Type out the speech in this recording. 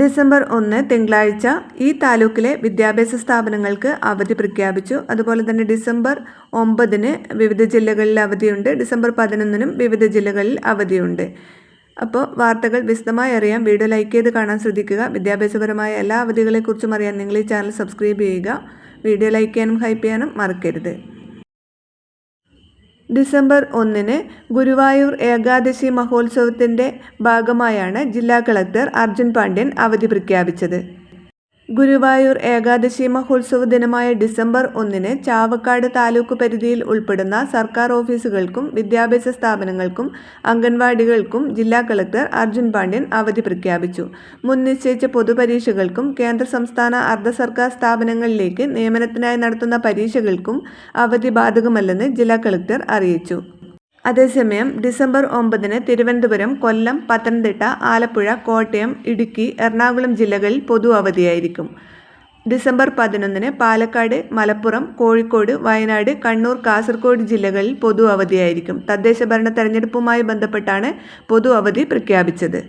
December ഒന്ന് തിങ്കളാഴ്ച ഈ താലൂക്കിലെ വിദ്യാഭ്യാസ സ്ഥാപനങ്ങൾക്ക് അവധി പ്രഖ്യാപിച്ചു. അതുപോലെ തന്നെ ഡിസംബർ ഒമ്പതിന് വിവിധ ജില്ലകളിൽ അവധിയുണ്ട്. ഡിസംബർ പതിനൊന്നിനും വിവിധ ജില്ലകളിൽ അവധിയുണ്ട്. അപ്പോൾ വാർത്തകൾ വിശദമായി അറിയാൻ വീഡിയോ ലൈക്ക് ചെയ്ത് കാണാൻ ശ്രദ്ധിക്കുക. വിദ്യാഭ്യാസപരമായ എല്ലാ അവധികളെക്കുറിച്ചും അറിയാൻ നിങ്ങൾ ഈ ചാനൽ സബ്സ്ക്രൈബ് ചെയ്യുക. വീഡിയോ ലൈക്ക് ചെയ്യാനും ഹൈപ്പ് ചെയ്യാനും മറക്കരുത്. ഡിസംബർ ഒന്നിന് ഗുരുവായൂർ ഏകാദശി മഹോത്സവത്തിന്റെ ഭാഗമായാണ് ജില്ലാ കളക്ടർ അർജുൻ പാണ്ഡ്യൻ അവധി പ്രഖ്യാപിച്ചത്. ഗുരുവായൂർ ഏകാദശി മഹോത്സവ ദിനമായ ഡിസംബർ ഒന്നിന് ചാവക്കാട് താലൂക്ക് പരിധിയിൽ ഉൾപ്പെടുന്ന സർക്കാർ ഓഫീസുകൾക്കും വിദ്യാഭ്യാസ സ്ഥാപനങ്ങൾക്കും അംഗൻവാടികൾക്കും ജില്ലാ കളക്ടർ അർജുൻ പാണ്ഡ്യൻ അവധി പ്രഖ്യാപിച്ചു. മുൻ നിശ്ചയിച്ച പൊതുപരീക്ഷകൾക്കും കേന്ദ്ര സംസ്ഥാന അർദ്ധ സർക്കാർ സ്ഥാപനങ്ങളിലേക്ക് നിയമനത്തിനായി നടത്തുന്ന പരീക്ഷകൾക്കും അവധി ബാധകമല്ലെന്ന് ജില്ലാ കളക്ടർ അറിയിച്ചു. അതേസമയം ഡിസംബർ ഒമ്പതിന് തിരുവനന്തപുരം കൊല്ലം പത്തനംതിട്ട ആലപ്പുഴ കോട്ടയം ഇടുക്കി എറണാകുളം ജില്ലകളിൽ പൊതു അവധിയായിരിക്കും. ഡിസംബർ പതിനൊന്നിന് പാലക്കാട് മലപ്പുറം കോഴിക്കോട് വയനാട് കണ്ണൂർ കാസർഗോഡ് ജില്ലകളിൽ പൊതു അവധിയായിരിക്കും. തദ്ദേശ ഭരണ തെരഞ്ഞെടുപ്പുമായി ബന്ധപ്പെട്ടാണ് പൊതു അവധി പ്രഖ്യാപിച്ചത്.